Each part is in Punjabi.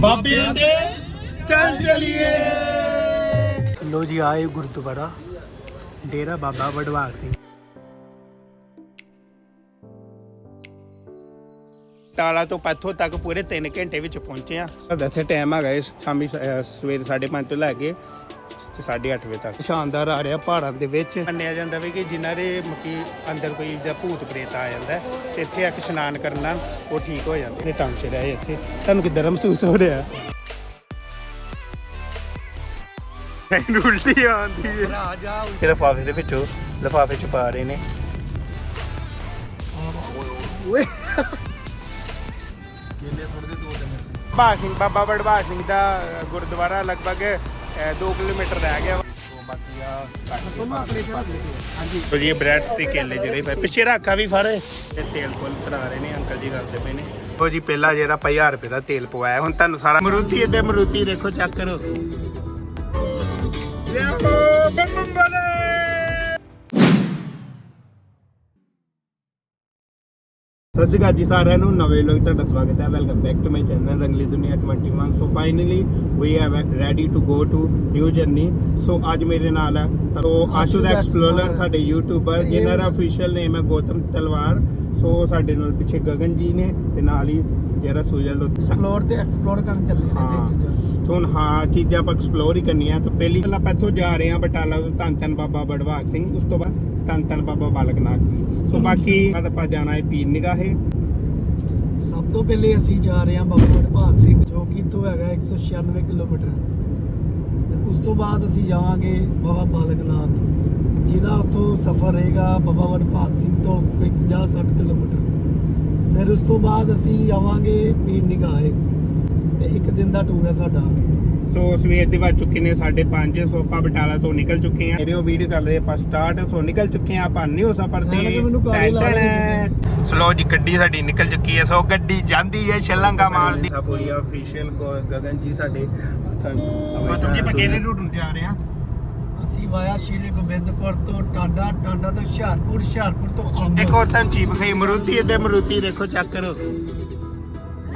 ਬਾਬਿਆਂ ਦੇ ਚੱਲ ਚਲੀਏ। ਲੋ ਜੀ ਆਏ ਗੁਰਦੁਆਰਾ। ਡੇਰਾ ਬਾਬਾ ਵਡਵਾਗ ਸਿੰਘ। ਟਾਲਾ ਤੋਂ ਪੈਥੋ ਤੱਕ ਪੂਰੇ 3 ਘੰਟੇ ਵਿੱਚ ਪਹੁੰਚੇ ਆ ਸਾਡਾ ਇੱਥੇ ਟਾਈਮ ਹੈਗਾ ਇਸ ਸ਼ਾਮੀ ਸ- ਅਹ ਸਵੇਰੇ 5:30 ਤੋਂ ਲੈ ਕੇ ਤੇ 8:30 ਵਜੇ ਤੱਕ। ਸ਼ਾਨਦਾਰ ਆ ਰਿਹਾ ਪਹਾੜਾਂ ਦੇ ਵਿੱਚ। ਮੰਨਿਆ ਜਾਂਦਾ ਵੀ ਕਿ ਜਿਨ੍ਹਾਂ ਦੇ ਮਕੀ ਅੰਦਰ ਕੋਈ ਦਾ ਭੂਤ ਪ੍ਰੇਤ ਆ ਜਾਂਦਾ ਤੇ ਇੱਥੇ ਇੱਕ ਇਸ਼ਨਾਨ ਕਰਨਾ ਉਹ ਠੀਕ ਹੋ ਜਾਂਦੇ। ਨੇ ਟਾਂਚ ਰਹੇ ਇੱਥੇ। ਤੁਹਾਨੂੰ ਕਿੱਦਾਂ ਮਹਿਸੂਸ ਹੋ ਰਿਹਾ? ਮੈਨੂੰ ਉਲਟੀ ਆਉਂਦੀ ਹੈ। ਇਹ ਲਫਾਫੇ ਦੇ ਵਿੱਚੋਂ ਲਫਾਫੇ ਚ ਪਾ ਰਹੇ ਨੇ। ਬਾਬਾ ਸਿੰਘ ਬਾਬਾ ਵਡਭਾਗ ਸਿੰਘ ਦਾ ਗੁਰਦੁਆਰਾ ਲਗਭਗ 2 ਕਿਲੋਮੀਟਰ ਰਹਿ ਗਿਆ। ਵਾ। ਉਹ ਬਾਕੀ ਆ ਹਾਂਜੀ। ਤੋ ਜੀ ਬ੍ਰੈਡਸ ਤੇ ਕੇਲੇ ਜਿਹੜੇ ਪਏ। ਪਿੱਛੇ ਰੱਖਾ ਵੀ ਫੜ। ਤੇ ਤੇਲ ਕੋਲ ਤਰਾ ਰਹੇ ਨੇ ਅੰਕਲ ਜੀ ਕਰਦੇ ਪਏ ਨੇ। ਉਹ ਜੀ ਪਹਿਲਾ ਜਿਹੜਾ 5000 ਰੁਪਏ ਦਾ ਤੇਲ ਪਵਾਇਆ। ਹੁਣ ਤੁਹਾਨੂੰ ਸਾਰਾ ਮਰੂਤੀ ਇੱਦੇ ਮਰੂਤੀ ਦੇਖੋ ਚੈੱਕ ਕਰੋ। ਲਿਆਓ ਬਲੇ ਸਤਿ ਸ਼੍ਰੀ ਅਕਾਲ ਜੀ ਸਾਰਿਆਂ ਨੂੰ ਨਵੇਂ ਲੋਕ ਤੁਹਾਡਾ ਸਵਾਗਤ ਹੈ। Welcome back to my channel Rangli Duniya 21 so finally we are ready to go to new journey so ਅੱਜ ਮੇਰੇ ਨਾਲ ਹੈ ਤੋ ਆਸ਼ੂ ਦਾ ਐਕਸਪਲੋਰਰ ਸਾਡੇ ਯੂਟਿਊਬਰ ਜਿਨ੍ਹਾਂ ਦਾ ਅਫੀਸ਼ੀਅਲ ਨੇਮ ਹੈ ਗੌਤਮ ਤਲਵਾਰ। ਸੋ ਸਾਡੇ ਨਾਲ ਪਿੱਛੇ ਗਗਨ ਜੀ ਨੇ ਤੇ ਨਾਲ ਹੀ ਜਿਹੜਾ ਸੁਜਲ ਐਕਸਪਲੋਰ ਤੇ ਐਕਸਪਲੋਰ ਕਰਨ ਚੱਲੇ ਨੇ ਹਾਂ। ਤੇ ਚੀਜ਼ਾਂ ਹੁਣ ਹਾਂ ਚੀਜ਼ਾਂ ਆਪਾਂ ਐਕਸਪਲੋਰ ਹੀ ਕਰਨੀਆਂ ਤਾਂ ਪਹਿਲੀ ਗੱਲ ਆਪਾਂ ਇੱਥੋਂ ਜਾ ਰਹੇ ਹਾਂ ਬਟਾਲਾ ਤੋਂ ਧੰਨ ਧੰਨ ਬਾਬਾ ਬੜਵਾਗ ਸਿੰਘ ਉਸ ਤੋਂ ਬਾਅਦ ਧੰਨ ਧੰਨ ਬਾਬਾ ਬਾਲਕਨਾਥ ਜੀ। ਸੋ ਬਾਕੀ ਬਾਅਦ ਆਪਾਂ ਜਾਣਾ ਹੈ ਪੀਰ ਨਿਗਾਹੇ। ਸਭ ਤੋਂ ਪਹਿਲੇ ਅਸੀਂ ਜਾ ਰਹੇ ਹਾਂ ਬਾਬਾ ਵਡਭਾਗ ਸਿੰਘ ਜੋ ਕਿ ਇੱਥੋਂ ਹੈਗਾ 196 ਕਿਲੋਮੀਟਰ। ਤੇ ਉਸ ਤੋਂ ਬਾਅਦ ਅਸੀਂ ਜਾਵਾਂਗੇ ਬਾਬਾ ਬਾਲਕਨਾਥ। ਜਿਹਦਾ ਉੱਥੋਂ ਸਫ਼ਰ ਰਹੇਗਾ ਬਾਬਾ ਵਡਭਾਗ ਸਿੰਘ ਤੋਂ ਕੋਈ 50-60 ਕਿਲੋਮੀਟਰ। ਫਿਰ ਉਸ ਤੋਂ ਬਾਅਦ ਅਸੀਂ ਆਵਾਂਗੇ ਪੀਰ ਨਿਗਾਹੇ ਤੇ ਇੱਕ ਦਿਨ ਦਾ ਟੂਰ ਹੈ ਸਾਡਾ। ਸੋ ਸਵੇਰ ਦੇ ਵੱਜ ਚੁੱਕੇ ਨੇ 5:30 ਸੋ ਆਪਾਂ ਬਟਾਲਾ ਤੋਂ ਨਿਕਲ ਚੁੱਕੇ ਹਾਂ। ਵੀਡੀਓ ਵੀਡੀਓ ਕਰ ਰਹੇ ਆਪਾਂ ਸਟਾਰਟ ਸੋ ਨਿਕਲ ਚੁੱਕੇ ਹਾਂ ਆਪਾਂ ਨਿਊ ਸਫ਼ਰ ਤੇ। ਸਲੋ ਜੀ ਗੱਡੀ ਸਾਡੀ ਨਿਕਲ ਚੁੱਕੀ ਹੈ ਸੋ ਗੱਡੀ ਜਾਂਦੀ ਹੈ ਛਲੰਗਾ ਮਾਰਦੀ ਸਾਪੂਰੀ ਅਫੀਸ਼ੀਅਲ ਗਗਨ ਜੀ ਸਾਡੇ। ਗੌਤਮ ਜੀ ਪਕੇਲੇ ਰੂਟ ਨੂੰ ਜਾ ਰਹੇ ਹਾਂ? ਅਸੀਂ ਵਾਇਆ ਸ਼੍ਰੀ ਗੋਬਿੰਦਪੁਰ ਤੋਂ ਟਾਂਡਾ ਟਾਂਡਾ ਤੋਂ ਹੁਸ਼ਿਆਰਪੁਰ ਹੁਸ਼ਿਆਰਪੁਰ ਤੋਂ ਅੰਬ ਇੱਕ ਹੋਰ ਤਾਂ ਚੀਪ ਖਈ ਮਰੂਤੀ ਇਹਦੇ ਮਰੂਤੀ ਦੇਖੋ ਚੈੱਕ ਕਰੋ।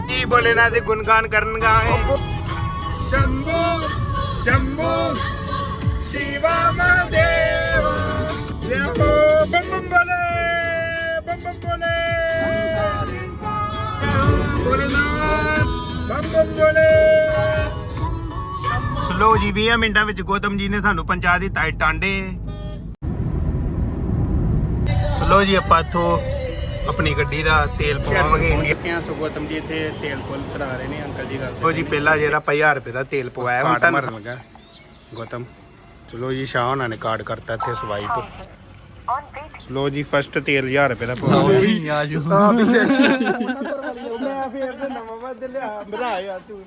ਕੀ ਬੋਲੇ ਨਾ ਦੇ ਗੁਣਗਾਨ ਕਰਨ ਗਾਏ ਸ਼ੰਭੂ ਸ਼ੰਭੂ ਸ਼ਿਵਾ ਮਹਾਦੇਵ ਲਿਆਓ ਬੰਮ ਬੰਮ ਬੋਲੇ। ਬੰਮ ਬੰਮ ਬੋਲੇ ਭੋਲੇਨਾਥ ਬੰਮ ਬੰਮ ਬੋਲੇ। ਸਲੋ ਜੀ 20 ਮਿੰਟਾਂ ਵਿੱਚ ਗੌਤਮ ਜੀ ਨੇ ਸਾਨੂੰ ਪਹੁੰਚਾ ਦਿੱਤਾ ਟਾਂਡੇ। ਸਲੋ ਜੀ ਆਪਾਂ ਇੱਥੋਂ ਆਪਣੀ ਗੱਡੀ ਦਾ ਤੇਲ ਪਵਾਵਾਂਗੇ। ਕਿਹਾ ਸੋ ਗੌਤਮ ਜੀ ਇੱਥੇ ਤੇਲ ਕੋਲ ਕਰਾ ਰਹੇ ਨੇ ਅੰਕਲ ਜੀ ਗੱਲ ਉਹ ਜੀ ਪਹਿਲਾ ਜਿਹੜਾ 5000 ਰੁਪਏ ਦਾ ਤੇਲ ਪਵਾਇਆ ਹੁਣ ਤਾਂ ਮਰਨ ਲੱਗਾ ਗੌਤਮ ਚਲੋ ਜੀ ਸ਼ਾਹ ਉਹਨਾਂ ਨੇ ਕਾਰਡ ਕਰਤਾ ਇੱਥੇ ਸਵਾਈਪ ਸਲੋ ਜੀ ਫਸਟ ਤੇਲ 1000 ਰੁਪਏ ਦਾ ਪਵਾਇਆ। ਆਜੂ ਮੈਂ ਫੇਰ ਤੇ ਨਵਾਂ ਬਦਲ ਲਿਆ ਭਰਾ ਯਾਰ ਤੂੰ।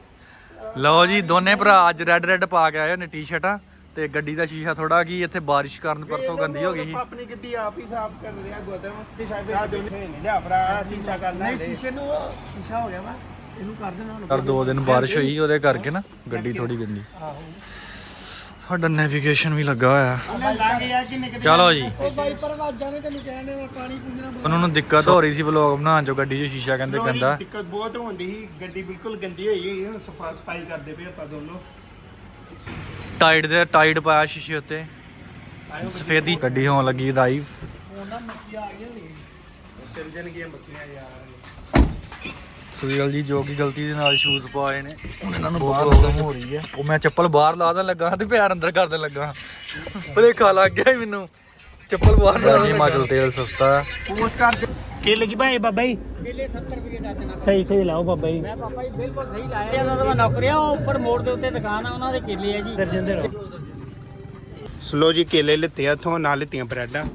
ਲਓ ਜੀ ਦੋਨੇ ਭਰਾ ਅੱਜ ਰੈੱਡ ਰੈੱਡ ਪਾ ਕੇ ਆਏ ਨੇ ਟੀ-ਸ਼ਰਟਾਂ ਤੇ ਗੱਡੀ ਦਾ ਸ਼ੀਸ਼ਾ ਥੋੜਾ ਕੀ ਇੱਥੇ ਬਾਰਿਸ਼ ਕਾਰਨ ਪਰਸੋਂ ਗੰਦੀ ਹੋ ਗਈ ਸੀ। ਆਪਣੀ ਗੱਡੀ ਆਪ ਹੀ ਸਾਫ਼ ਕਰ ਰਿਹਾ ਗੌਤਮ ਸ਼ੀਸ਼ਾ ਦੇ ਨਹੀਂ ਲਿਆ ਭਰਾ ਸ਼ੀਸ਼ਾ ਕਰਨਾ ਨਹੀਂ ਸ਼ੀਸ਼ੇ ਨੂੰ ਸ਼ੀਸ਼ਾ ਹੋ ਗਿਆ ਵਾ ਇਹਨੂੰ ਕਰ ਦੇਣਾ ਹੁਣ ਪਰ ਦੋ ਦਿਨ ਬਾਰਿਸ਼ ਹੋਈ ਉਹਦੇ ਕਰਕੇ ਨਾ ਗੱਡੀ ਥੋੜੀ ਗੰਦੀ। ਆਹੋ। ਸਾਡਾ ਨੈਵੀਗੇਸ਼ਨ ਵੀ ਲੱਗਾ ਹੋਇਆ। ਚਲੋ ਜੀ। ਵਾਈਪਰ ਤੈਨੂੰ ਪਾਣੀ ਪੂਣਾ ਉਹਨਾਂ ਨੂੰ ਦਿੱਕਤ ਹੋ ਰਹੀ ਸੀ ਵਲੌਗ ਬਣਾਉਣ ਚੋਂ ਗੱਡੀ 'ਚ ਸ਼ੀਸ਼ਾ ਕਹਿੰਦੇ ਗੰਦਾ ਦਿੱਕਤ ਬਹੁਤ ਹੁੰਦੀ ਸੀ ਗੱਡੀ ਬਿਲਕੁਲ ਗੰਦੀ ਹੋਈ ਹੋਈ ਹੁਣ ਸਫਾ ਸਫ਼ਾਈ ਕਰਦੇ ਪਏ ਆਪਾਂ ਦੋਨੋਂ। ਟਾਈਡ ਦੇ ਟਾਈਡ ਪਾਇਆ ਸ਼ੀਸ਼ੇ ਉੱਤੇ। ਸਫੇਦੀ ਗੱਡੀ ਹੋਣ ਲੱਗੀ ਡਰਾਈਵ ਉਹਨਾਂ ਮੱਕੀ ਆ ਗਈਆਂ ਨੇ ਚੱਲ ਜਾਣਗੀਆਂ ਬੱਕਰੀਆਂ ਯਾਰ। ਸੁਰੀਲ ਜੀ ਜੋ ਕਿ ਗਲਤੀ ਦੇ ਨਾਲ ਸ਼ੂਜ਼ ਪਾਏ ਨੇ। ਹੁਣ ਇਹਨਾਂ ਨੂੰ ਬਾਹਰ ਪ੍ਰੋਬਲਮ ਹੋ ਰਹੀ ਹੈ। ਉਹ ਮੈਂ ਚੱਪਲ ਬਾਹਰ ਲਾ ਲੱਗਾ ਤੇ ਪਿਆਰ ਅੰਦਰ ਕਰਦੇ ਲੱਗਾ। ਭਲੇਖਾ ਲੱਗ ਗਿਆ ਮੈਨੂੰ। ਚੱਪਲ ਬਾਹਰ ਲਾ ਦਾ ਮਾਜਲ ਤੇਲ ਸਸਤਾ। ਪੋਸ ਕਰ ਦੇ। ਕੇਲੇ ਕੀ ਭਾਏ ਬਾਬਾ ਜੀ? ਕੇਲੇ 70 ਰੁਪਏ ਦਰਜਨ ਸਹੀ ਸਹੀ ਲਾਓ ਬਾਬਾ ਜੀ। ਮੈਂ ਬਾਬਾ ਜੀ ਬਿਲਕੁਲ ਸਹੀ ਲਾਇਆ ਜਦੋਂ ਮੈਂ ਨੌਕਰੀ ਆ ਉੱਪਰ ਮੋੜ ਦੇ ਉੱਤੇ ਦੁਕਾਨ ਆ ਉਹਨਾਂ ਦੇ ਕੇਲੇ ਆ ਜੀ। ਦਰਜਨ ਦੇ ਲਓ ਸਲੋ ਜੀ ਕੇਲੇ ਲਿੱਤੇ ਆ ਥੋਂ ਨਾਲ ਲਿੱਤੀਆਂ ਬ੍ਰੈਡਾਂ।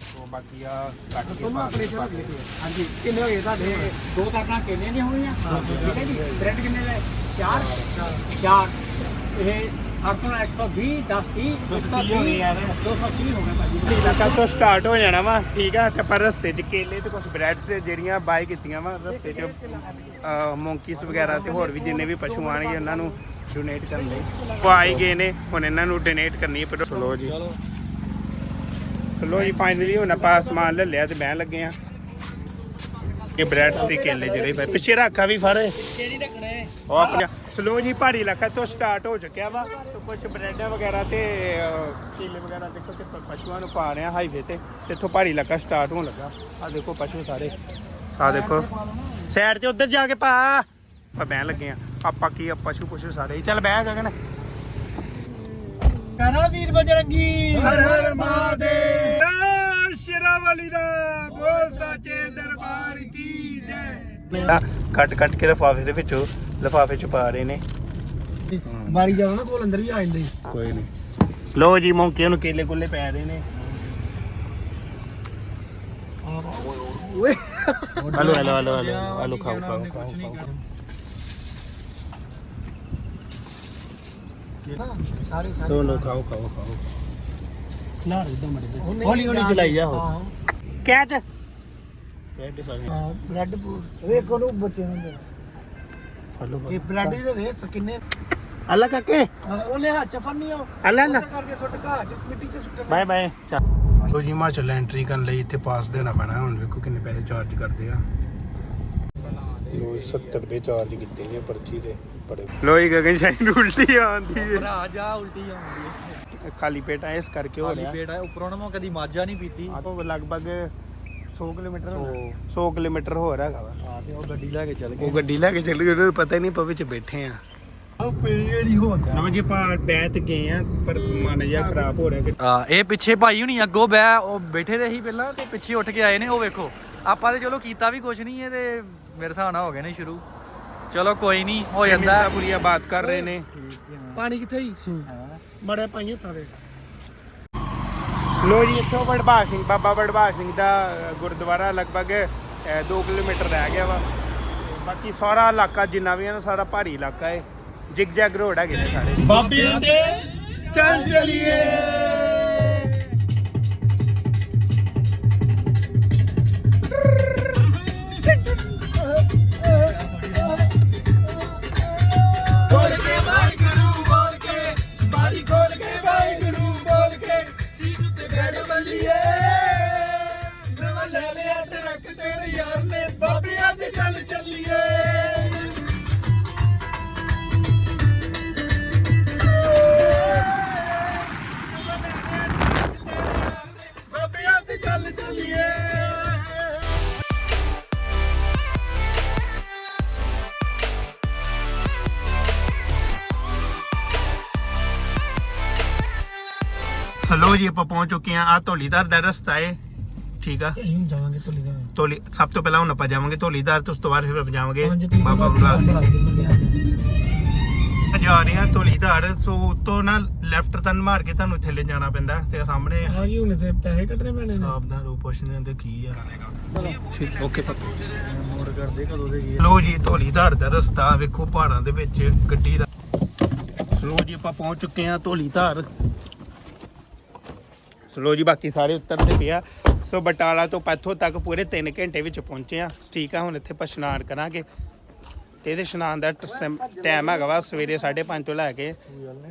ਸੋ ਬਾਕੀ ਆ ਕੱਟ ਕੇ ਤੁਹਾਨੂੰ ਆਪਣੇ ਚ ਰੱਖ ਲਿਖੋ ਹਾਂਜੀ ਕਿੰਨੇ ਹੋ ਗਏ ਤੁਹਾਡੇ ਦੋ ਕਾਰਟਾਂ ਕੇਲੇ ਦੀਆਂ ਹੋਣੀਆਂ ਠੀਕ ਹੈ ਜੀ। ਬ੍ਰੈਡ ਕਿੰਨੇ ਲੈ ਚਾਰ? ਚਾਰ। ਇਹ ਆਪਣਾ 120 10 30 230 ਹੋ ਗਏ ਯਾਰ। 230 ਹੋ ਗਏ ਭਾਜੀ। ਇਲਾਕਾ ਤੋਂ ਸਟਾਰਟ ਹੋ ਜਾਣਾ ਵਾ ਠੀਕ ਆ? ਤੇ ਪਰ ਰਸਤੇ 'ਚ ਕੇਲੇ ਤੇ ਕੁਝ ਬ੍ਰੈਡਸ ਤੇ ਜਿਹੜੀਆਂ ਬਾਈ ਕੀਤੀਆਂ ਵਾ ਰਸਤੇ 'ਚ ਮੌਂਕੀਸ ਵਗੈਰਾ ਤੇ ਹੋਰ ਵੀ ਜਿੰਨੇ ਵੀ ਪਸ਼ੂ ਆਣਗੇ ਉਹਨਾਂ ਨੂੰ ਡੋਨੇਟ ਕਰਨ ਲਈ। ਉਹ ਆ ਹੀ ਗਏ ਨੇ ਹੁਣ ਇਹਨਾਂ ਨੂੰ ਡੋਨੇਟ ਕਰਨੀ ਹੈ। ਚਲੋ ਜੀ। ਚਲੋ ਜੀ ਫਾਈਨਲੀ ਹੁਣ ਆਪਾਂ ਸਮਾਨ ਲੈ ਲਿਆ ਤੇ ਬਹਿਣ ਲੱਗੇ ਆ ਇਹ ਬ੍ਰੈਡਸ ਤੇ ਕੇਲੇ ਜਿਹੜੇ ਪਏ। ਪਿੱਛੇ ਰੱਖਾ ਵੀ ਫੜ। ਕਿਹੜੀ ਰੱਖਣੇ ਉਹ ਆਪਣਾ ਸਲੋ ਜੀ, ਪਹਾੜੀ ਇਲਾਕਾ ਤੋਂ ਸਟਾਰਟ ਹੋ ਚੁੱਕਿਆ ਵਾ। ਤੇ ਕੁਝ ਬ੍ਰੈਡ ਵਗੈਰਾ ਤੇ ਕੇਲੇ ਵਗੈਰਾ ਦੇਖੋ ਤੇ ਪਸ਼ੂਆਂ ਨੂੰ ਪਾ ਰਹੇ ਆ ਹਾਈਵੇ ਤੇ। ਇੱਥੋਂ ਪਹਾੜੀ ਇਲਾਕਾ ਸਟਾਰਟ ਹੋਣ ਲੱਗਾ। ਆ ਦੇਖੋ ਪਸ਼ੂ ਸਾਰੇ। ਸਾ ਦੇਖੋ। ਸਾਈਡ ਤੇ ਉੱਧਰ ਜਾ ਕੇ ਪਾ। ਆਪਾਂ ਬਹਿਣ ਲੱਗੇ ਆ ਆਪਾਂ ਕੀ ਆ ਪਸ਼ੂ ਪਸ਼ੂ ਸਾਰੇ ਚੱਲ ਬਹਿ ਗਗਨ। ਕਹਣਾ ਵੀਰ ਬਜਰੰਗੀ ਹਰ ਹਰ ਮਹਾਦੇਵ ਸ਼ਿਰਾਵਲੀ ਦਾ ਬੋਲ ਸਾਚੇ ਦਰਬਾਰ ਕੀ ਜੈ ਕੱਟ ਕੱਟ ਕੇ ਲਫਾਫੇ ਦੇ ਵਿੱਚੋਂ ਲਫਾਫੇ ਚ ਪਾ ਰਹੇ ਨੇ ਮਾਰੀ ਜਾਓ ਨਾ ਕੋਲ ਅੰਦਰ ਵੀ ਆ ਜਾਂਦੇ ਕੋਈ ਨਹੀਂ ਲੋ ਜੀ ਮੌਂਕੀਆਂ ਨੂੰ ਕੇਲੇ ਕੁੱਲੇ ਪੈ ਰਹੇ ਨੇ ਓਏ hello hello hello hello hello ਖਾਓ ਖਾਓ ਖਾਓ ਖਾਓ। ਸਾਰੇ ਸਾਰੇ ਲੋ ਲੋ ਖਾਓ ਖਾਓ। ਖਾਓ ਖਿਲਾੜ ਇਦਾਂ ਮੜੇ ਹੌਲੀ ਹੌਲੀ ਚਲਾਈ ਜਾ ਹੋਰ। ਹਾਂ। ਕੈਚ। ਕੈਚ ਸਾਰੇ। ਹਾਂ ਬ੍ਰੈਡ ਵੇਖ ਉਹਨੂੰ ਬੱਚੇ ਨੂੰ ਦੇ ਹਲੋ ਇਹ ਬ੍ਰੈਡ ਹੀ ਦੇ ਦੇ ਸਕਿੰਨੇ ਅੱਲਾ ਕਾਕੇ। ਉਹਨੇ ਹੱਥ ਚ ਫੜਨੀ ਆ। ਅੱਲਾ ਅੱਲਾ। ਕਰਕੇ ਸੁੱਟ ਘਾਹ ਚ ਮਿੱਟੀ ਚ ਸੁੱਟ ਬਾਏ ਬਾਏ। ਸੋ ਜੀ ਹਿਮਾਚਲ ਐਂਟਰੀ ਕਰਨ ਲਈ ਇੱਥੇ ਪਾਸ ਦੇਣਾ ਪੈਣਾ। ਹੁਣ ਵੇਖੋ ਕਿੰਨੇ ਪੈਸੇ ਚਾਰਜ ਕਰਦੇ ਆ। ਲੋ 70 ਰੁਪਏ ਚਾਰਜ ਕੀਤੇ ਨੇ ਪਰਚੀ ਦੇ। ਬੜੇ। ਲੋ ਜੀ ਗਗਨ ਸ਼ਾਹੀ ਉਲਟੀ ਆਉਂਦੀ ਹੈ। ਭਰਾ ਜਾ ਉਲਟੀ ਆਉਂਦੀ ਹੈ। ਖਾਲੀ ਪੇਟ ਆ ਇਸ ਕਰਕੇ ਹੋ ਖਾਲੀ ਰਿਹਾ। ਪੇਟ ਹੈ ਉੱਪਰੋਂ ਨਾ ਮੈਂ ਕਦੀ ਮਾਜਾ ਨਹੀਂ ਪੀਤੀ। ਆਪੋ ਲਗਭਗ 100 ਕਿਲੋਮੀਟਰ ਸੌ। 100 ਕਿਲੋਮੀਟਰ ਹੋ ਰਿਹਾ ਹੈਗਾ ਹਾਂ ਤੇ ਉਹ ਗੱਡੀ ਲੈ ਕੇ ਚੱਲ ਉਹ ਗੱਡੀ ਲੈ ਕੇ ਚੱਲ ਗਏ ਉਹਨਾਂ ਨੂੰ ਪਤਾ ਹੀ ਨਹੀਂ ਪਵੇ ਚ ਬੈਠੇ ਆ। ਉਹ ਪੇੜ ਹੀ ਹੁੰਦਾ ਨਾ ਜੀ ਆਪਾਂ ਬੈਠ ਗਏ ਆ ਪਰ ਮਨ ਜਿਹਾ ਖਰਾਬ ਹੋ ਰਿਹਾ ਕਿ ਆ ਇਹ ਪਿੱਛੇ ਭਾਈ ਹੁਣੀ ਅੱਗੋਂ ਬੈ ਉਹ ਬੈਠੇ ਦੇ ਸੀ ਪਹਿਲਾਂ ਤੇ ਪਿੱਛੇ ਉੱਠ ਕੇ ਆਏ ਨੇ ਉਹ ਵੇਖੋ। ਆਪਾਂ ਤੇ ਚਲੋ ਕੀਤਾ ਵੀ ਕੁਝ ਨਹੀਂ ਇਹ ਤੇ ਮੇਰੇ ਹਿਸਾਬ ਨਾਲ ਹੋ ਗਏ ਨੇ ਸ਼ੁਰੂ। ਚਲੋ ਕੋਈ ਨਹੀਂ ਹੋ ਜਾਂਦਾ। ਪੂਰੀਆਂ ਬਾਤ ਕਰ ਰਹੇ ਨੇ। ਪਾਣੀ ਕਿੱਥੇ ਹੀ। ਮੜੇ ਪਾਈਏ ਥਾਰੇ ਸਲੋ ਜੀ ਇੱਥੋਂ ਵਡਭਾਗ ਸਿੰਘ ਬਾਬਾ ਵਡਭਾਗ ਸਿੰਘ ਦਾ ਗੁਰਦੁਆਰਾ ਲਗਭਗ 2 ਕਿਲੋਮੀਟਰ ਰਹਿ ਗਿਆ ਵਾ। ਤੇ ਬਾਕੀ ਸਾਰਾ ਇਲਾਕਾ ਜਿੰਨਾ ਵੀ ਹੈ ਨਾ ਸਾਰਾ ਪਹਾੜੀ ਇਲਾਕਾ ਹੈ ਜਿਗ ਜੈਗ ਰੋਡ ਹੈਗੇ ਨੇ ਸਾਰੇ। ਬਾਬੇ ਦੇ ਚੱਲ ਚਲੀਏ। ਜੀ ਆਪਾਂ ਪਹੁੰਚ ਚੁੱਕੇ ਆ ਆ ਧੌਲੀਦਾਰ ਦਾ ਰਸਤਾ ਏ। ਠੀਕ ਆ? ਅਸੀਂ ਜਾਵਾਂਗੇ ਧੌਲੀ ਸਭ ਤੋਂ ਪਹਿਲਾਂ ਹੁਣ ਆਪਾਂ ਜਾਵਾਂਗੇ ਧੌਲੀਦਾਰ ਤੇ ਉਸ ਤੋਂ ਬਾਅਦ ਫਿਰ ਆਪਾਂ ਜਾਵਾਂਗੇ ਬਾਬਾ ਬੁਲਾਲ ਸਿੰਘ। ਜਾ ਰਹੇ ਆ ਧੌਲੀਧਾਰ। ਸੋ ਉਤੋਂ ਨਾ ਲੈਫਟ ਟਰਨ ਮਾਰ ਕੇ ਤੁਹਾਨੂੰ ਥੱਲੇ ਜਾਣਾ ਪੈਂਦਾ ਤੇ ਸਾਹਮਣੇ ਆ। ਗਈ ਹੁਣ ਤੇ ਪੈਸੇ ਕੱਢਣੇ ਪੈਣੇ ਨੇ। ਸਾਵਧਾਨ ਰੋ ਪੁੱਛਦੇ ਹੁੰਦੇ ਕੀ ਆ। ਠੀਕ ਓਕੇ ਸਰ। ਮੋੜ ਕਰਦੇ ਕਦੋਂ ਦੇ ਗਏ। ਲੋ ਜੀ ਧੌਲੀਧਾਰ ਦਾ ਰਸਤਾ। ਵੇਖੋ ਪਹਾੜਾਂ ਦੇ ਵਿੱਚ ਗੱਡੀ ਦਾ। ਸਲੋ ਜੀ ਆਪਾਂ ਪਹੁੰਚ ਚੁੱਕੇ ਆ ਧੌਲੀਧਾਰ। ਸਲੋ ਜੀ ਬਾਕੀ ਸਾਰੇ ਉਤਰਦੇ ਪਿਆ ਸੋ ਬਟਾਲਾ ਤੋਂ ਪੈਥੋ ਤੱਕ ਪੂਰੇ 3 ਘੰਟੇ ਵਿੱਚ ਪਹੁੰਚੇ ਆ। ਠੀਕ ਆ ਹੁਣ ਇੱਥੇ ਆਪਾਂ ਇਸ਼ਨਾਨ ਕਰਾਂਗੇ। ਤੇ ਇਹਦੇ ਇਸ਼ਨਾਨ ਦਾ ਟਾਈਮ ਹੈਗਾ ਵਾ ਸਵੇਰੇ 5:30 ਤੋਂ ਲੈ ਕੇ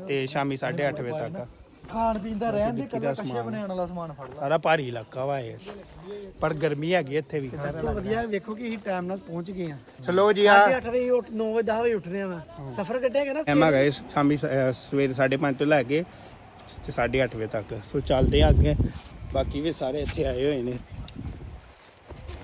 ਤੇ ਸ਼ਾਮੀ 8:30 ਵਜੇ ਤੱਕ। ਖਾਣ ਪੀਣ ਦਾ ਰਹਿਣ ਦੇ ਕੱਲਾ ਕੱਛੇ। ਬਣਾਉਣ ਵਾਲਾ ਸਮਾਨ ਫੜ ਲਾ। ਸਾਰਾ ਭਾਰੀ ਇਲਾਕਾ ਵਾ ਇਹ। ਪਰ ਗਰਮੀ ਹੈਗੀ ਇੱਥੇ ਵੀ। ਸਭ ਤੋਂ ਵਧੀਆ ਵੇਖੋ ਕਿ ਅਸੀਂ ਟਾਈਮ ਨਾਲ ਪਹੁੰਚ ਗਏ ਆ। ਸਲੋ ਜੀ ਆ 8 ਵਜੇ ਉੱਠ 9 ਵਜੇ 10 ਵਜੇ ਉੱਠਦੇ ਆ ਸਫ਼ਰ ਕੱਢਿਆਗਾ ਨਾ ਟਾਈਮ ਹੈਗਾ ਸ਼ਾਮੀ ਸ- ਸਵੇਰੇ 5:30 ਤੋਂ ਲੈ ਕੇ ਤੇ 8:30 ਵਜੇ ਤੱਕ। ਸੋ ਚੱਲਦੇ ਆ ਅੱਗੇ। ਬਾਕੀ ਵੀ ਸਾਰੇ ਇੱਥੇ ਆਏ ਹੋਏ ਨੇ।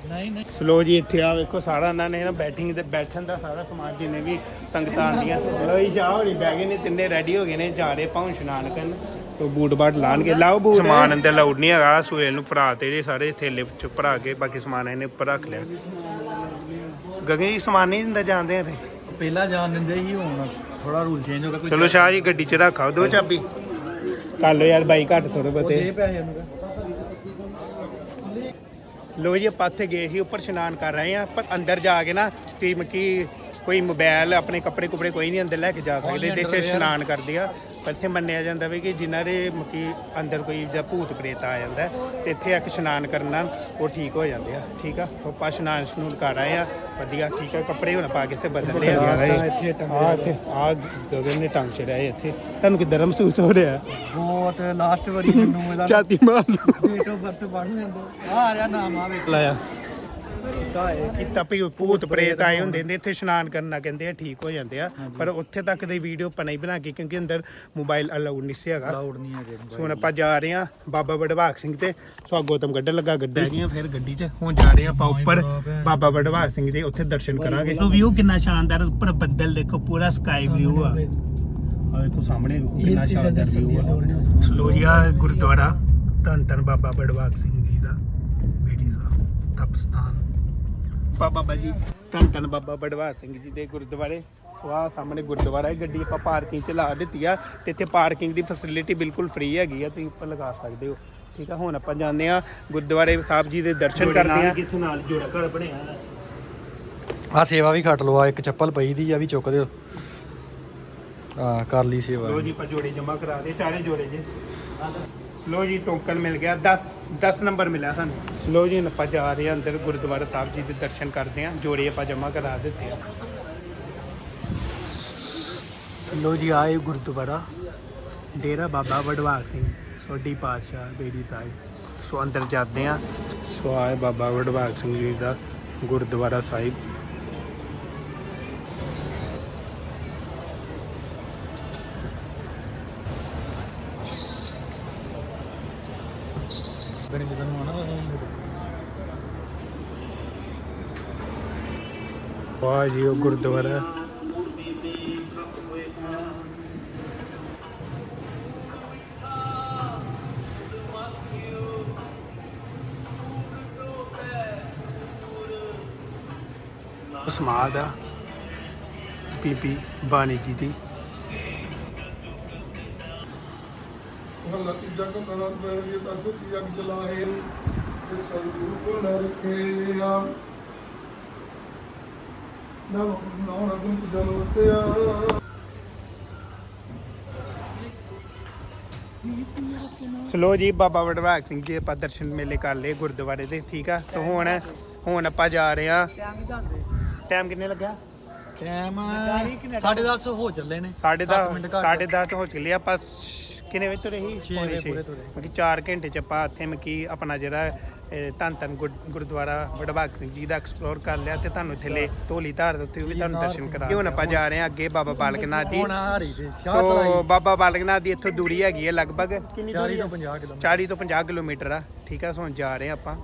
ਨਹੀਂ ਨਹੀਂ। ਸਲੋ ਜੀ ਇੱਥੇ ਆ ਵੇਖੋ ਸਾਰਾ। ਇਹਨਾਂ ਨੇ ਨਾ ਬੈਠਿੰਗ ਤੇ ਬੈਠਣ ਦਾ ਸਾਰਾ ਸਮਾਨ ਜਿੰਨੇ ਵੀ ਸੰਗਤਾਂ ਆਉਂਦੀਆਂ। ਲੋ ਜੀ ਸ਼ਾਹ ਹੋਣੀ ਬਹਿ ਗਏ ਨੇ ਤਿੰਨੇ ਰੈਡੀ ਹੋ ਗਏ ਨੇ ਜਾ ਰਹੇ ਪਾਉਂ ਇਸ਼ਨਾਨ ਕਰਨ। ਸੋ ਬੂਟ ਬਾਟ ਲਾਣਗੇ। ਲਾਓ ਬੂਟ। ਸਮਾਨ ਅੰਦਰ ਲਾਉਡ ਨਹੀਂ ਹੈਗਾ। ਸੁਹੇਲ ਨੂੰ ਭਰਾ ਤੇ ਸਾਰੇ ਥੇਲੇ ਚ ਭਰਾ ਕੇ ਬਾਕੀ ਸਮਾਨ ਇਹਨੇ ਉੱਪਰ ਰੱਖ ਲਿਆ। ਗਗਨ ਜੀ ਸਮਾਨ ਨਹੀਂ ਦਿੰਦਾ ਜਾਂਦੇ ਆ ਪਹਿਲਾਂ ਜਾਣ ਦਿੰਦੇ ਸੀ ਹੁਣ ਥੋੜਾ ਰੂਲ ਚੇਂਜ ਹੋ ਗਿਆ। ਚਲੋ ਸ਼ਾਹ ਜੀ ਗੱਡੀ 'ਚ ਰੱਖਾਓ ਦੋ ਚਾਬੀ। ਕਰ ਲਓ ਯਾਰ ਬਾਈ ਘੱਟ ਥੋੜੇ ਉਹ ਬਤੇ ਦੇ ਪੈਸੇ ਉਹਨੂੰ ਲੋ ਜੀ, ਆਪਾਂ ਇੱਥੇ ਗਏ ਸੀ, ਉੱਪਰ ਇਸ਼ਨਾਨ ਕਰ ਰਹੇ ਆ ਪਰ ਅੰਦਰ ਜਾ ਕੇ ਨਾ, ਟੀਮ ਕੀ ਕੋਈ ਮੋਬਾਈਲ ਆਪਣੇ ਕੱਪੜੇ ਕੁਪੜੇ ਕੋਈ ਨਹੀਂ ਅੰਦਰ ਲੈ ਕੇ ਜਾ ਸਕਦੇ ਤੇ ਇੱਥੇ ਇਸ਼ਨਾਨ ਕਰਦੇ ਆ। ਪਰ ਇੱਥੇ ਮੰਨਿਆ ਜਾਂਦਾ ਵੀ ਕਿ ਜਿਨ੍ਹਾਂ ਦੇ ਮਕੀ ਅੰਦਰ ਕੋਈ ਜਾਂ ਭੂਤ ਪ੍ਰੇਤ ਆ ਜਾਂਦਾ ਤੇ ਇੱਥੇ ਇੱਕ ਇਸ਼ਨਾਨ ਕਰਨ ਨਾਲ ਉਹ ਠੀਕ ਹੋ ਜਾਂਦੇ ਆ। ਠੀਕ ਆ? ਸੋ ਆਪਾਂ ਇਸ਼ਨਾਨ ਕਰ ਆਏ ਆ। ਵਧੀਆ ਠੀਕ ਆ? ਕੱਪੜੇ ਹੁਣ ਪਾ ਕੇ ਇੱਥੇ ਬਦਲ ਲਿਆ ਇੱਥੇ ਆ। ਇੱਥੇ ਆ ਗਗਨ ਨੇ ਟੰਗ ਛੜਿਆ ਇੱਥੇ। ਤੁਹਾਨੂੰ ਕਿੱਦਾਂ ਮਹਿਸੂਸ ਹੋ ਰਿਹਾ? ਬਹੁਤ ਲਾਸਟ ਵਾਰੀ ਮੈਨੂੰ ਇਹਦਾ ਛਾਤੀ ਮਾਰ ਡੇਟ ਆਫ ਬਰਥ ਲੈਂਦੇ ਆ ਆ ਰਿਹਾ ਨਾਮ ਆ ਵੇਖ। ਲਾਇਆ। ਕਿ ਤਪੀ ਭੂਤ ਪ੍ਰੇਤ ਆਏ ਹੁੰਦੇ ਨੇ ਇੱਥੇ ਇਸ਼ਨਾਨ ਕਰਨਾ ਕਹਿੰਦੇ ਆ ਠੀਕ ਹੋ ਜਾਂਦੇ ਆ। ਪਰ ਉੱਥੇ ਤੱਕ ਦੀ ਵੀਡੀਓ ਆਪਾਂ ਨਹੀਂ ਬਣਾ ਕੇ ਕਿਉਂਕਿ ਅੰਦਰ ਮੋਬਾਈਲ ਅਲਾਉਡ ਨਹੀਂ ਸੀ ਹੈਗਾ। ਅਲਾਉਡ ਨਹੀਂ ਹੈਗੇ ਸੋ ਹੁਣ ਆਪਾਂ ਜਾ ਰਹੇ ਆ ਬਾਬਾ ਵਡਭਾਗ ਸਿੰਘ ਤੇ ਸੋ ਗੌਤਮ ਕੱਢਣ ਲੱਗਾ ਗੱਡਾ। ਗਈਆਂ ਫਿਰ ਗੱਡੀ 'ਚ ਹੁਣ ਜਾ ਰਹੇ ਆ ਆਪਾਂ ਉੱਪਰ ਬਾਬਾ ਵਡਭਾਗ ਸਿੰਘ ਦੇ ਉੱਥੇ ਦਰਸ਼ਨ ਕਰਾਂਗੇ। ਤੋ ਵਿਊ ਕਿੰਨਾ ਸ਼ਾਨਦਾਰ ਉੱਪਰ ਬੱਦਲ ਦੇਖੋ ਪੂਰਾ ਸਕਾਈ ਵਿਊ ਆ। ਆ ਵੇਖੋ ਸਾਹਮਣੇ ਵੇਖੋ ਕਿੰਨਾ ਸ਼ਾਨਦਾਰ ਵਿਊ ਆ। ਨਹੀਂ ਸਲੋਜੀਆ ਗੁਰਦੁਆਰਾ ਧੰਨ ਧੰਨ ਬਾਬਾ ਵਡਭਾਗ ਸਿੰਘ ਜੀ ਦਾ ਬੇੜੀ ਸਾਹਿਬ ਤਪਸਥਾਨ ਬਾਬਾ ਜੀ ਧੰਨ ਧੰਨ ਬਾਬਾ ਵਡਭਾਗ ਸਿੰਘ ਜੀ ਦੇ ਗੁਰਦੁਆਰੇ। ਸੋ ਆਹ ਸਾਹਮਣੇ ਗੁਰਦੁਆਰਾ ਹੈ ਗੱਡੀ ਆਪਾਂ ਪਾਰਕਿੰਗ 'ਚ ਲਾ ਦਿੱਤੀ ਆ ਤੇ ਇੱਥੇ ਪਾਰਕਿੰਗ ਦੀ ਫੈਸਿਲਿਟੀ ਬਿਲਕੁਲ ਫ੍ਰੀ ਹੈਗੀ ਆ ਤੁਸੀਂ ਉੱਪਰ ਲਗਾ ਸਕਦੇ ਹੋ। ਠੀਕ ਆ ਹੁਣ ਆਪਾਂ ਜਾਂਦੇ ਆ ਗੁਰਦੁਆਰੇ ਸਾਹਿਬ ਜੀ ਦੇ ਦਰਸ਼ਨ ਕਰਦੇ ਆ। ਕਿੱਥੇ ਨਾਲ? ਜੋੜਾ ਘਰ ਬਣਿਆ ਆ ਸੇਵਾ ਵੀ ਖੱਟ ਲਓ ਆ ਇੱਕ ਚੱਪਲ ਪਈ ਦੀ ਆ ਵੀ ਚੁੱਕ ਦਿਓ। ਆ ਕਰ ਲਈ ਸੇਵਾ। ਲੋ ਜੀ ਆਪਾਂ ਜੋੜੇ ਜਮਾ ਕਰਾ ਦੇ ਚਾਰੇ ਜੋੜੇ ਜੀ। ਲੋ ਜੀ, ਟੋਕਨ ਮਿਲ ਗਿਆ। 10 10 ਨੰਬਰ ਮਿਲਿਆ ਸਾਨੂੰ। ਲੋ ਜੀ ਆਪਾਂ ਜਾ ਰਹੇ ਹਾਂ ਅੰਦਰ ਗੁਰਦੁਆਰਾ ਸਾਹਿਬ ਜੀ ਦੇ ਦਰਸ਼ਨ ਕਰਦੇ ਹਾਂ। ਜੋੜੇ ਆਪਾਂ ਜਮ੍ਹਾਂ ਕਰਾ ਦਿੱਤੇ ਆ। ਲੋ ਜੀ ਆਏ ਗੁਰਦੁਆਰਾ। ਡੇਰਾ ਬਾਬਾ ਵਡਵਾਗ ਸਿੰਘ, ਸੋਢੀ ਪਾਤਸ਼ਾਹ, ਬੇੜੀ ਸਾਹਿਬ ਸੋ ਅੰਦਰ ਜਾਂਦੇ ਆ ਸੋ ਆਏ ਬਾਬਾ ਵਡਵਾਗ ਸਿੰਘ ਜੀ ਦਾ ਗੁਰਦੁਆਰਾ ਸਾਹਿਬ। ਵਾਹ ਜੀ, ਉਹ ਗੁਰਦੁਆਰਾ। ਸਮਾਦ ਆ, ਬੀਬੀ ਬਾਣੀ ਜੀ ਦੀ। ਹਲਤੀ ਜਗ ਤਰਨ ਪੈਰੀ ਦਸ ਜਗ ਜਲਾਏ ਤੇ ਸਤਿਗੁਰੂ ਕੋ ਨ ਰਖਿਆ ਨਾ ਨਾਉ ਨ ਗੁਣ ਜਨ ਵਸਿਆ ਸਲੋ ਜੀ ਬਾਬਾ ਵਡਵਾਗ ਸਿੰਘ ਜੀ ਆਪਾਂ ਦਰਸ਼ਨ ਮੇਲੇ ਕਰ ਲਏ ਗੁਰਦੁਆਰੇ ਦੇ ਠੀਕ ਆ? ਸੋ ਹੁਣ ਹੁਣ ਆਪਾਂ ਜਾ ਰਹੇ ਆ ਟਾਈਮ ਕਿੰਨੇ ਲੱਗਾ ਟਾਈਮ 10:30 ਹੋ ਚੱਲੇ ਨੇ ਸਾਢੇ ਸੱਤ ਦਸ ਮਿੰਟ ਘੱਟ। ਸਾਢੇ ਦਸ ਤੋਂ ਹੋ ਚੱਲੇ ਆਪਾਂ ਕਿੰਨੇ ਵਜੇ ਤੁਰੇ ਸੀ? ਛੇ ਵਜੇ। ਪੂਰੇ ਤੁਰੇ। ਮਤਲਬ ਕਿ 4 ਘੰਟੇ ਚ ਆਪਾਂ ਇੱਥੇ ਮਕੀ ਆਪਣਾ ਜਿਹੜਾ ਇਹ ਧੰਨ ਧੰਨ ਗੁਰ- ਗੁਰਦੁਆਰਾ ਵਡਭਾਗ ਸਿੰਘ ਜੀ ਦਾ ਐਕਸਪਲੋਰ ਕਰ ਲਿਆ ਤੇ ਤੁਹਾਨੂੰ ਇੱਥੇ ਲੈ ਢੋਲੀ ਧਾਰ ਦੇ ਉੱਤੇ ਵੀ ਤੁਹਾਨੂੰ ਦਰਸ਼ਨ ਕਰਾ ਹੁਣ ਆਪਾਂ ਜਾ ਰਹੇ ਹਾਂ ਅੱਗੇ ਬਾਬਾ ਬਾਲਕ ਨਾਥ ਦੀ। ਹੁਣ ਹਰੀ ਤੇ ਸ਼ਾਹ ਸੋ ਤਲਾਈ। ਬਾਬਾ ਬਾਲਕ ਨਾਥ ਦੀ ਇੱਥੋਂ ਦੂਰੀ ਹੈਗੀ ਹੈ ਲਗਭਗ ਕਿੰਨੀ 40 ਦੂਰੀ ਤੋਂ ਹੈ 50 ਕਿਲੋਮੀਟਰ। 40 ਤੋਂ 50 ਕਿਲੋਮੀਟਰ ਆ। ਠੀਕ ਆ ਸੋ ਹੁਣ ਜਾ ਰਹੇ ਹਾਂ ਆਪਾਂ।